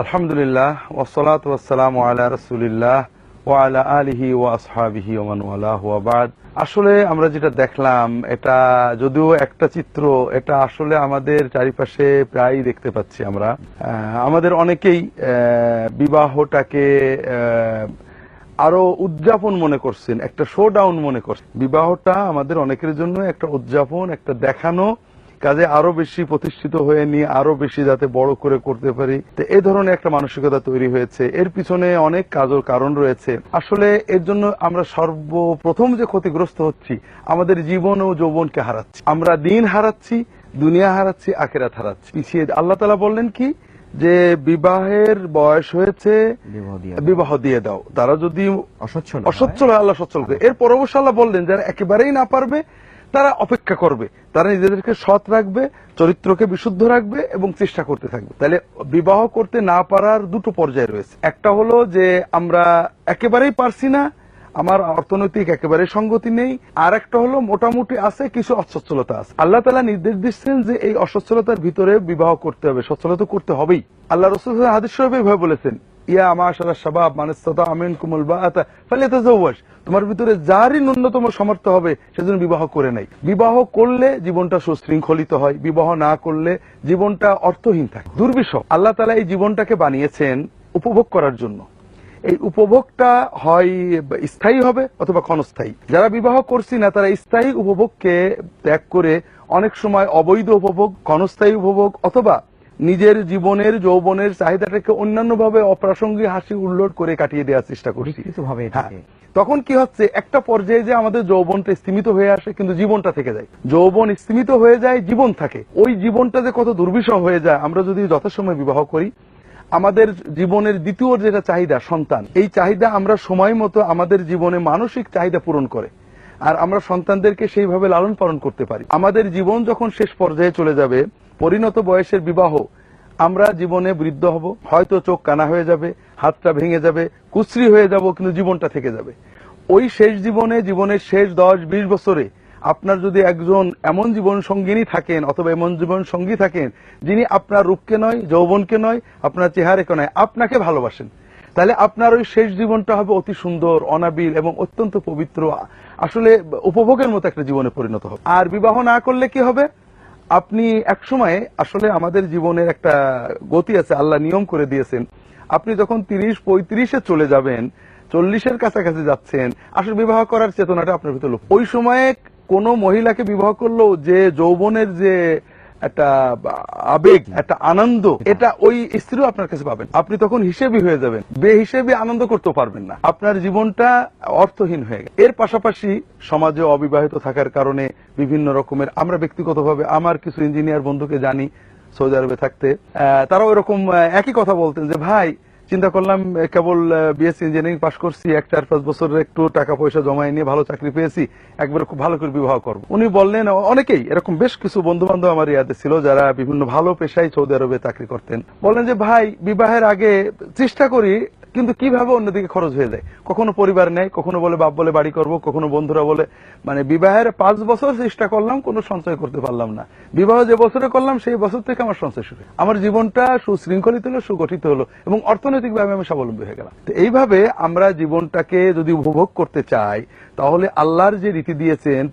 আলহামদুলিল্লাহ ওসলাত ওয়াসালাম আলা রসুলিল্লাহ ওয়ালা আলিহি ওয়া আসহাবিহি ওমান ওয়ালাহ ওয়া বাদ। আসলে আমরা যেটা দেখলাম, এটা যদিও একটা চিত্র, এটা আসলে আমাদের চারিপাশে প্রায় দেখতে পাচ্ছি আমরা। আমাদের অনেকেই বিবাহটাকে আরও উদযাপন মনে করছেন, একটা শো ডাউন মনে করছেন। বিবাহটা আমাদের অনেকের জন্য একটা উদযাপন, একটা দেখানো কাজে আরও বেশি প্রতিষ্ঠিত হয়ে নিয়ে আরও বেশি যাতে বড় করে করতে পারি। তো এই ধরনের একটা মানসিকতা তৈরি হয়েছে। এর পিছনে অনেক কাজের কারণ রয়েছে। আসলে এর জন্য আমরা সর্বপ্রথম যে ক্ষতিগ্রস্ত হচ্ছি আমাদের জীবন ও যৌবনকে হারাচ্ছি। আমরা দিন হারাচ্ছি দুনিয়া হারাচ্ছি আখেরাত হারাচ্ছি। পিছিয়ে আল্লাহ তালা বললেন কি? যে বিবাহের বয়স হয়েছে বিবাহ দিয়ে দাও। তারা যদি অসচ্ছল অসচ্ছল হয় আল্লাহ সচ্ছল করে। এর পরবর্তী আল্লাহ বললেন যারা একেবারেই না পারবে তারা অপেক্ষা করবে। তারা নিজেদেরকে সৎ রাখবে, চরিত্রকে বিশুদ্ধ রাখবে এবং চেষ্টা করতে থাকবে। তাহলে বিবাহ করতে না পারার দুটো পর্যায় রয়েছে। একটা হলো যে আমরা একেবারেই পারছি না, আমার অর্থনৈতিক একেবারে সঙ্গতি নেই। আর একটা হলো মোটামুটি আছে, কিছু অসচ্ছলতা আছে। আল্লাহ তালা নির্দেশ দিচ্ছেন যে এই অসচ্ছলতার ভিতরে বিবাহ করতে হবে, সচ্ছলতা করতে হবেই। আল্লাহ রসুল হাদিস সাহেব বলেছেন ইয়া মাশারা শাবাব মানিস্তাতা আমিন কুমুল ফালিয়াতাজাওয়াজ। তোমার ভিতরে যারই ন্যূনতম সামর্থ্য হবে, সেজন্য বিবাহ করে নাই। বিবাহ করলে জীবনটা সুশৃঙ্খলিত হয়, বিবাহ না করলে জীবনটা অর্থহীন থাকে। দুর্বিষহ। আল্লাহ তালা এই জীবনটাকে বানিয়েছেন উপভোগ করার জন্য। এই উপভোগটা হয় স্থায়ী হবে অথবা ক্ষণস্থায়ী। যারা বিবাহ করছি না, তারা স্থায়ী উপভোগকে ত্যাগ করে অনেক সময় অবৈধ উপভোগ, ক্ষণস্থায়ী উপভোগ অথবা নিজের জীবনের যৌবনের চাহিদাটাকে অন্যান্য ভাবে অপ্রাসঙ্গিক হাসি উল্লোড করে কাটিয়ে দেওয়ার চেষ্টা করছি। হ্যাঁ। তখন কি হচ্ছে একটা পর্যায়ে যে আমাদের যৌবনটা স্থিমিত হয়ে আসে কিন্তু জীবনটা থেকে যায়। যৌবন স্থিমিত হয়ে যায় জীবন থাকে। ওই জীবনটা যে কত দুর্বিষহ হয়ে যায় আমরা যদি যথাসময় বিবাহ করি আমাদের জীবনের দ্বিতীয় যেটা চাহিদা সন্তান এই চাহিদা আমরা সময় মতো আমাদের জীবনে মানসিক চাহিদা পূরণ করে। আর আমরা সন্তানদেরকে সেইভাবে লালন পালন করতে পারি। আমাদের জীবন যখন শেষ পর্যায়ে চলে যাবে পরিণত বয়সের বিবাহ, আমরা জীবনে বৃদ্ধ হব, হয়তো চোখ কানা হয়ে যাবে, হাতটা ভেঙে যাবে, কুশ্রী হয়ে যাব, কিন্তু জীবনটা থেকে যাবে। ওই শেষ জীবনে, জীবনের শেষ দশ বিশ বছরে আপনার যদি একজন এমন জীবন সঙ্গিনী থাকেন, অথবা এমন জীবন সঙ্গী থাকেন, যিনি আপনার রূপকে নয়, যৌবনকে নয়, আপনার চেহারাকে নয়, আপনাকে ভালোবাসেন, তাহলে আপনার ওই শেষ জীবনটা হবে অতি সুন্দর, অনাবিল এবং অত্যন্ত পবিত্র, আসলে উপভোগের মতো একটা জীবনে পরিণত হবে। আর বিবাহ না করলে কি হবে? আপনি এক সময় আসলে আমাদের জীবনের একটা গতি আছে, আল্লাহ নিয়ম করে দিয়েছেন। আপনি যখন তিরিশ, পঁয়ত্রিশে চলে যাবেন, চল্লিশের কাছাকাছি যাচ্ছেন, আসলে বিবাহ করার চেতনাটা আপনার ভিতরে ওই সময়ে কোনো মহিলাকে বিবাহ করল যে যৌবনের যে একটা আবেগ একটা আনন্দ এটা ওই স্ত্রীও আপনার কাছে পাবেন। আপনি তখন হিসেবি হয়ে যাবেন। বে হিসেবে আনন্দ করতে পারবেন না। আপনার জীবনটা অর্থহীন হয়ে গেছে। এর পাশাপাশি সমাজে অবিবাহিত থাকার কারণে বিভিন্ন রকমের আমরা ব্যক্তিগতভাবে আমার কিছু ইঞ্জিনিয়ার বন্ধুকে জানি সৌদি আরবে থাকতে তারা তারাও এরকম আহ, একই কথা বলতেন যে ভাই চিন্তা করলাম কেবল বিএসসি ইঞ্জিনিয়ারিং পাশ করছি, এক চার পাঁচ বছরের একটু টাকা পয়সা জমায় নিয়ে ভালো চাকরি পেয়েছি, একবার খুব ভালো করে বিবাহ করব। উনি বললেন অনেকেই, এরকম বেশ কিছু বন্ধু বান্ধব আমার ইয়াতে ছিল, যারা বিভিন্ন ভালো পেশায় সৌদি আরবে চাকরি করতেন। বলেন যে, ভাই, বিবাহের আগে চেষ্টা করি কিন্তু কীভাবে অন্যদিকে খরচ হয়ে যায়? কখনো পরিবার নেই কখনো বলে বাপ বলে বাড়ি করব, কখনো বন্ধুরা বলে মানে বিবাহের পাঁচ বছর চেষ্টা করলাম, কোনো সঞ্চয় করতে পারলাম না। বিবাহ যে বছরে করলাম, সেই বছর থেকে আমার সঞ্চয় শুরু আমার জীবনটা সুশৃঙ্খলিত হলো, সুগঠিত হলো, এবং অর্থনৈতিকভাবে আমি স্বাবলম্বী হয়ে গেলাম। তো এইভাবে আমরা জীবনটাকে যদি উপভোগ করতে চাই, তাহলে আল্লাহর যে রীতি দিয়েছেন